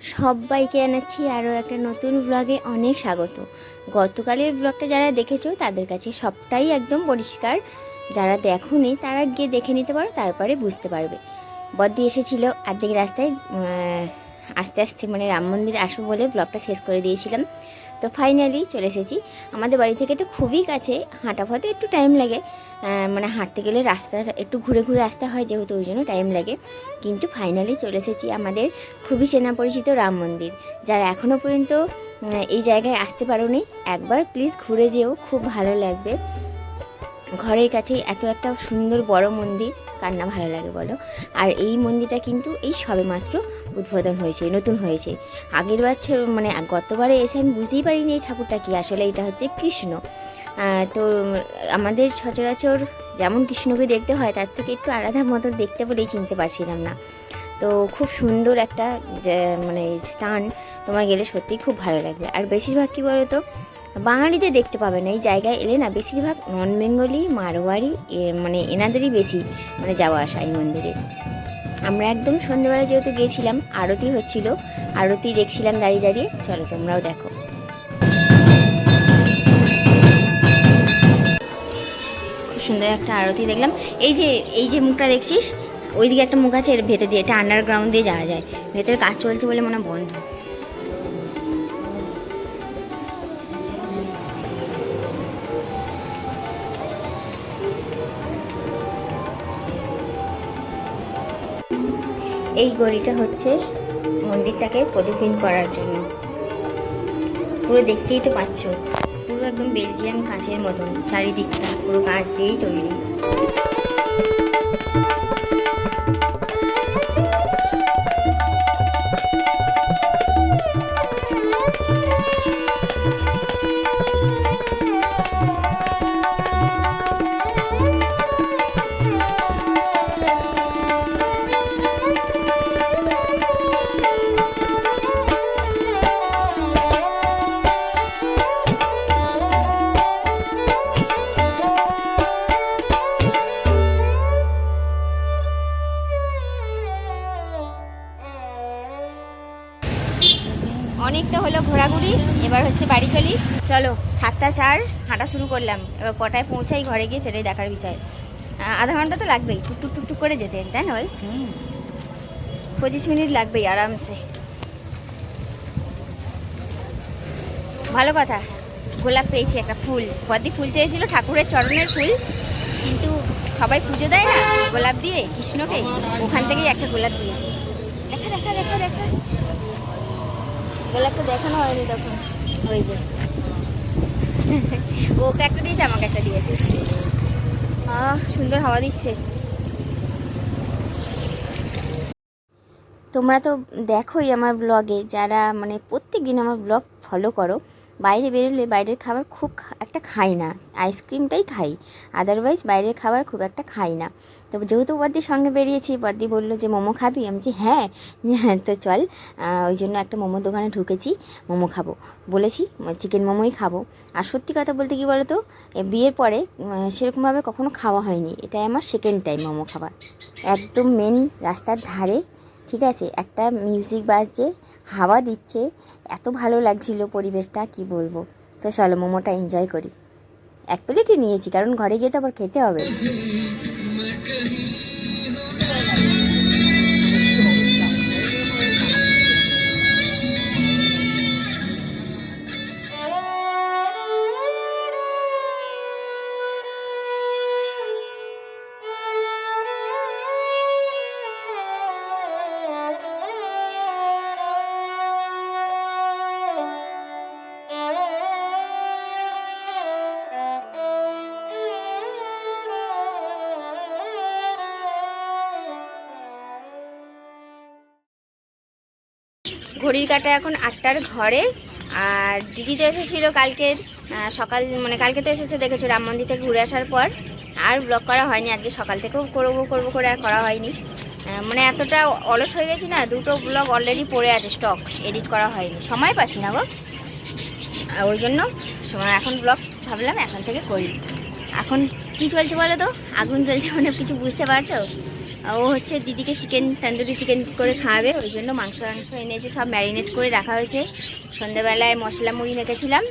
সবাইকে জানাচ্ছি আরও একটা নতুন ব্লগে অনেক স্বাগত। গতকালের ব্লগটা যারা দেখেছ, তাদের কাছে সবটাই একদম পরিষ্কার। যারা দেখোনি, তারা গিয়ে দেখে নিতে পারো, তারপরে বুঝতে পারবে। বদ্দি এসেছিল আর্ধেক রাস্তায় আস্তে আস্তে মানে রাম মন্দির আসব বলে ব্লগটা শেষ করে দিয়েছিলাম। তো ফাইনালি চলে এসেছি। আমাদের বাড়ি থেকে তো খুবই কাছে, হাঁটা পথে একটু টাইম লাগে। মানে হাঁটতে গেলে রাস্তা একটু ঘুরে ঘুরে আসতে হয় যেহেতু ওই জন্য টাইম লাগে। কিন্তু ফাইনালি চলে এসেছি আমাদের খুবই চেনা পরিচিত রাম মন্দির। যারা এখনও পর্যন্ত এই জায়গায় আসতে পারো একবার প্লিজ ঘুরে যেও, খুব ভালো লাগবে। ঘরের কাছে এত একটা সুন্দর বড় মন্দির, কার না ভালো লাগে বলো? আর এই মন্দিরটা কিন্তু এই সবেমাত্র উদ্বোধন হয়েছে, নতুন হয়েছে। আগের বছর মানে গতবারে এসে আমি বুঝতেই পারিনি এই ঠাকুরটা কি, আসলে এটা হচ্ছে কৃষ্ণ। তো আমাদের সচরাচর যেমন কৃষ্ণকে দেখতে হয়, তার থেকে একটু আলাদা মতো দেখতে বলেই চিনতে পারছিলাম না। তো খুব সুন্দর একটা মানে স্থান, তোমার গেলে সত্যিই খুব ভালো লাগবে। আর বেশিরভাগ কী বলো তো বাঙালিদের দেখতে পাবে না। এই জায়গায় এলে না বেশিরভাগ নন বেঙ্গলি মারোয়ারি মানে এনাদেরই বেশি মানে যাওয়া আসা এই মন্দিরে। আমরা একদম সন্ধ্যেবেলা যেহেতু গিয়েছিলাম, আরতি হচ্ছিল, আরতি দেখছিলাম দাঁড়িয়ে দাঁড়িয়ে। চলো তোমরাও দেখো। খুব সুন্দর একটা আরতি দেখলাম। এই যে এই যে মুখটা দেখছিস? ওইদিকে একটা মুখ আছে, এর ভেতর দিয়ে, এটা আন্ডারগ্রাউন্ড দিয়ে যাওয়া যায়। ভেতরে কাজ চলছে বলে মনে বন্ধ। এই গড়িটা হচ্ছে মন্দিরটাকে প্রদক্ষিণ করার জন্য। পুরো দেখতেই তো পাচ্ছ। পুরো একদম বেলজিয়াম কাঁচের মতন, চারিদিকটা পুরো কাঁচ দিয়েই তৈরি। অনেক তো হলো ঘোরাঘুরি এবার হচ্ছে বাড়ি চলি চলো সাতটা চার হাঁটা শুরু করলাম। এবার কটায় পৌঁছাই ঘরে গিয়ে সেটাই দেখার বিষয়। আধা ঘণ্টা তো লাগবেই টুক টুক টুক করে যেতে তাই না বল? পঁচিশ মিনিট লাগবেই আরামসে। ভালো কথা গোলাপ পেয়েছি একটা ফুল। বদি ফুল চেয়েছিল ঠাকুরের চরণের ফুল কিন্তু সবাই পুজো দেয় না গোলাপ দিয়ে কৃষ্ণকে ওখান থেকেই একটা গোলাপ দিয়েছে। দেখা দেখা দেখা দেখা। গোলাপটা দেখানো হয়নি তখন। ওই ওকে একটা দিয়েছে, আমাকে একটা দিয়েছে। আহ, সুন্দর হাওয়া দিচ্ছে। তোমরা তো দেখোই আমার ব্লগে যারা মানে প্রত্যেক দিন আমার ব্লগ ফলো করো বাইরে বেরোলে বাইরের খাবার খুব একটা খাই না। আইসক্রিমটাই খাই। আদারওয়াইজ বাইরের খাবার খুব একটা খাই না। তো যেহেতু বদ্দির সঙ্গে বেরিয়েছি, বদ্দি বলল যে, মোমো খাবি? আমি বলছি হ্যাঁ। হ্যাঁ তো চল ওই জন্য একটা মোমো দোকানে ঢুকেছি, মোমো খাব। বলেছি চিকেন মোমোই খাব। আর সত্যি কথা বলতে কি বলো তো বিয়ের পরে সেরকমভাবে কখনো খাওয়া হয়নি। এটাই আমার সেকেন্ড টাইম মোমো খাবার। একদম মেন রাস্তার ধারে ঠিক আছে, একটা মিউজিক বাজছে, হাওয়া দিচ্ছে, এত ভালো লাগছিল পরিবেশটা, কি বলব? তো চলো মোমোটা এনজয় করি। এক প্লেটই নিয়েছি, কারণ ঘরে গিয়ে তো আবার খেতে হবে। ঘড়ির কাটা এখন আটটার ঘরে। আর দিদি তো এসেছিল কালকের সকাল মানে কালকে তো এসেছে দেখেছ, রাম মন্দির থেকে ঘুরে আসার পর। আর ব্লগ করা হয়নি, আজকে সকাল থেকেও করব করব করে আর করা হয়নি। মানে এতটা অলস হয়ে গেছি না, দুটো ব্লগ অলরেডি পড়ে আছে স্টক এডিট করা হয়নি। সময় পাচ্ছি না গো। ওই জন্য এখন ব্লগ ভাবলাম এখন থেকে করি। এখন কি চলছে বলো তো? আগুন জ্বলছে মানে কিছু বুঝতে পারছ? ও হচ্ছে দিদিকে চিকেন তন্দুরি চিকেন করে খাওয়াবে, ওই জন্য মাংস মাংস এনেছে, সব ম্যারিনেট করে রাখা হয়েছে। সন্ধ্যাবেলায় মশলা মুড়ি মেখেছিলাম।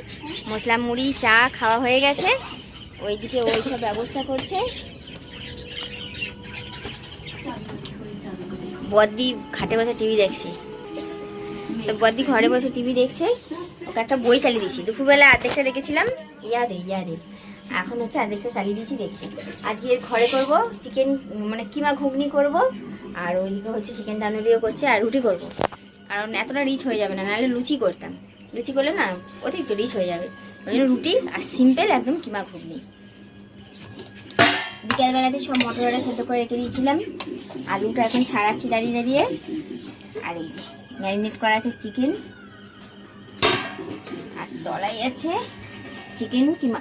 মশলা মুড়ি, চা খাওয়া হয়ে গেছে। ওইদিকে ওই সব ব্যবস্থা করছে। বদ্দি খাটে বসে টিভি দেখছে। তো বদ্দি ঘরে বসে টিভি দেখছে। ওকে একটা বই চালিয়ে দিয়েছি। দুপুরবেলা আর্ধেকটা দেখেছিলাম। ইয়াদে ইয়াদে এখন হচ্ছে আর্ধেকটা চালিয়ে দিয়েছি, দেখছি। আজকে এর ঘরে করব চিকেন মানে কিমা ঘুগনি করব, আর ওইদিকে হচ্ছে চিকেন তান্দুরিও করছে, আর রুটি করব। কারণ এতটা রিচ হয়ে যাবে না, নাহলে লুচি করতাম। লুচি করলে না অতিরিক্ত রিচ হয়ে যাবে। ওই জন্য রুটি আর সিম্পল একদম কিমা ঘুগনি। বিকালবেলাতে সব মটরটা সেদ্ধ করে রেখে দিয়েছিলাম। আলুটা এখন ছাড়াচ্ছি দাঁড়িয়ে দাঁড়িয়ে। আর এই যে ম্যারিনেট করা আছে চিকেন। আর তলাই আছে চিকেন কিমা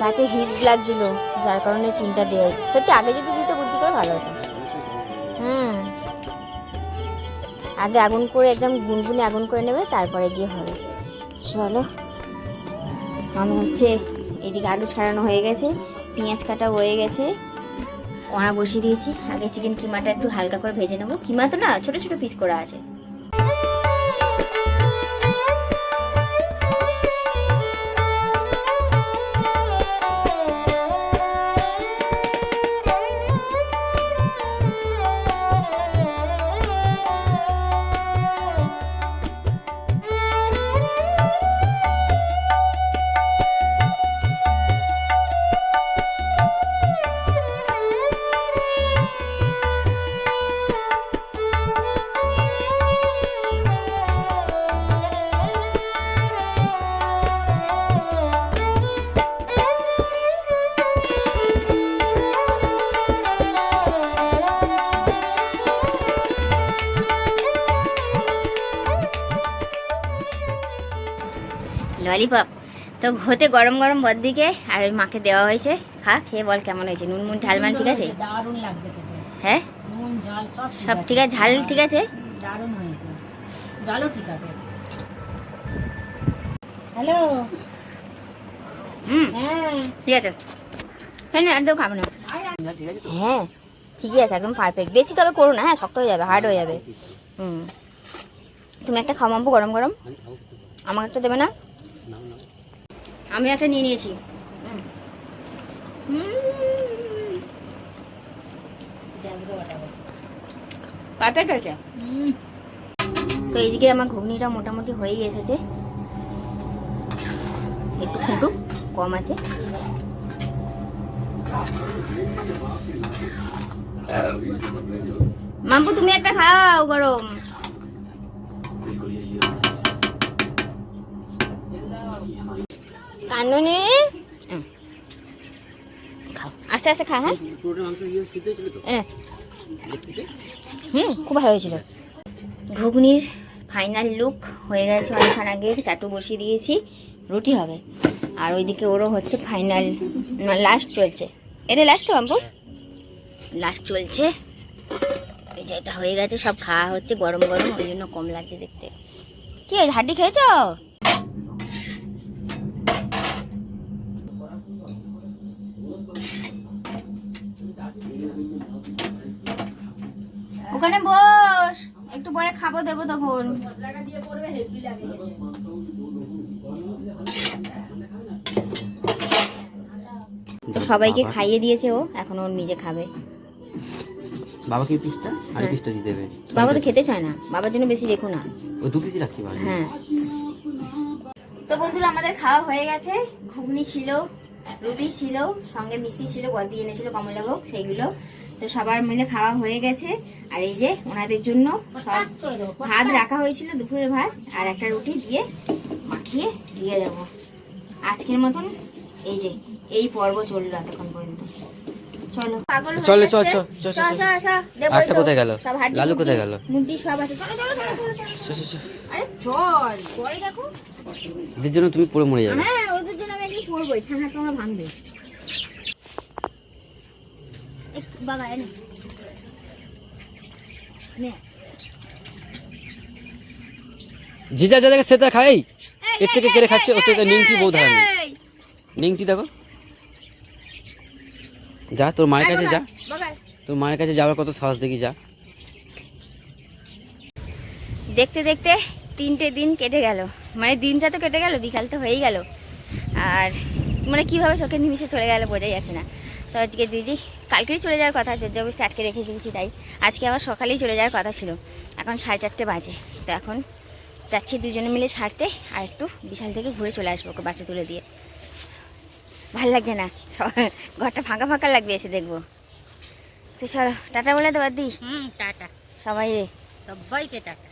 গাছে হিট লাগছিল, যার কারণে চিনটা দেওয়া সত্যি, আগে যদি দিতে, বুদ্ধি করে ভালো হতো। হুম। আগে আগুন করে একদম গুনগুনে আগুন করে নেবে, তারপরে গিয়ে হবে। চলো, আমি হচ্ছে এদিকে আলু ছাড়ানো হয়ে গেছে, পেঁয়াজ কাটা হয়ে গেছে। কড়া বসিয়ে দিয়েছি। আগে চিকেন কিমাটা একটু হালকা করে ভেজে নেব। কিমা তো না, ছোটো ছোটো পিস করা আছে। ললিপপ তো হতে গরম গরম বদ্দিকে আর ওই মাকে দেওয়া হয়েছে। খা খেয়ে বল কেমন হয়েছে? নুন মুন ঝাল মাল ঠিক আছে? হ্যাঁ? সব ঠিক আছে। ঝাল ঠিক আছে? দারুণ হয়েছে। ঝালও ঠিক আছে। হ্যালো? হুম। হ্যাঁ। ঠিক আছে। হ্যাঁ না একদম খাব না। হ্যাঁ ঠিকই আছে একদম পারফেক্ট বেশি তবে করো না হ্যাঁ শক্ত হয়ে যাবে হার্ড হয়ে যাবে। হুম। তুমি একটা খাও মাম্পু গরম গরম। আমাকে একটা দেবে না? আমি একটা নিয়ে নিয়েছি। পারফেক্ট আছে তো এইদিকে আমার ঘুগনিটা মোটামুটি হয়েই এসেছে। একটু ফুটুক কম আছে। মাম্পু তুমি একটা খাও গরম। কানুনি? খাও। আস্তে আস্তে খা হ্যাঁ? হুম খুব ভালো হয়েছিল। ঘুগনির ফাইনাল লুক হয়ে গেছে অনেকক্ষণ আগে। চাটু বসিয়ে দিয়েছি। রুটি হবে। আর ওইদিকে ওরও হচ্ছে ফাইনাল লাস্ট চলছে। এটা লাস্ট তো বাম্পু লাস্ট চলছে। এই যে এটা হয়ে গেছে সব খাওয়া হচ্ছে গরম গরম। ওই জন্য কম লাগছে দেখতে। কি হাড্ডি খেয়েছ? ওখানে বস। একটু পরে খাব দেবো তখন। তো সবাইকে খাইয়ে দিয়েছে ও এখন ওর নিজে খাবে। বাবাকে এই পিসটা? আর পিসটা দিয়ে দেবে বাবা তো খেতে চায় না বাবার জন্য বেশি রেখো না। ওই দু পিসই রাখছি বাবা হ্যাঁ। তো বন্ধুরা আমাদের খাওয়া হয়ে গেছে। ঘুগনি ছিল রুটি ছিল সঙ্গে মিষ্টি ছিল বদি এনেছিল কমলাভোগ সেইগুলো। তো সবার মিলে খাওয়া হয়ে গেছে আর এই যে ওনাদের জন্য সব ভাত রাখা হয়েছিল দুপুরের ভাত আর একটা রুটি দিয়ে মাখিয়ে দিয়ে দেবো আজকের মতন এই যে এই পর্ব চলল এতক্ষণ পর্যন্ত চলো পাগল চল, চল, চল, চল, চল, চল, চল। দেবো আরেকটা এই তো। কোথায় গেল? লালু কোথায় গেল? মুড্ডি সব আছে চলো চলো চলো চলো চলো। চল, চল, চল। আরে চল পরে দেখো এদের জন্য তুমি পড়ে মরে যাবে হ্যাঁ ওদের জন্য আমি একদিন পড়বোই ঠান্ডা তোমরা ভাঙবে এনে। নে। যে যা যা দেখে সেটা খাই। এর থেকে কেড়ে খাচ্ছে ওর থেকে নিংটি বউ ধরা নেই এই, নিংটি দেখো। যা তোর মায়ের কাছে যা। তোর মায়ের কাছে যাওয়ার কত সাহস দেখি যা। দেখতে দেখতে তিনটে দিন কেটে গেল। মানে দিনটা তো কেটে গেল বিকাল তো হয়েই গেল। আর মানে কীভাবে চোখের নিমিশে চলে গেল বোঝাই যাচ্ছে না। তো আজকে দিদি কালকেই চলে যাওয়ার কথা জোর জবস্তি আটকে রেখে দিয়েছি তাই। আজকে আবার সকালেই চলে যাওয়ার কথা ছিল। এখন সাড়ে চারটে বাজে। তো এখন যাচ্ছি দুজনে মিলে ছাড়তে আর একটু বিশাল থেকে ঘুরে চলে আসব ওকে বাচ্চা তুলে দিয়ে। ভালো লাগছে না? ঘরটা ফাঁকা ফাঁকা লাগবে এসে দেখব। তো চলো টাটা বলে দেবার দি হুম টাটা। সবাই সবাইকে টাটা।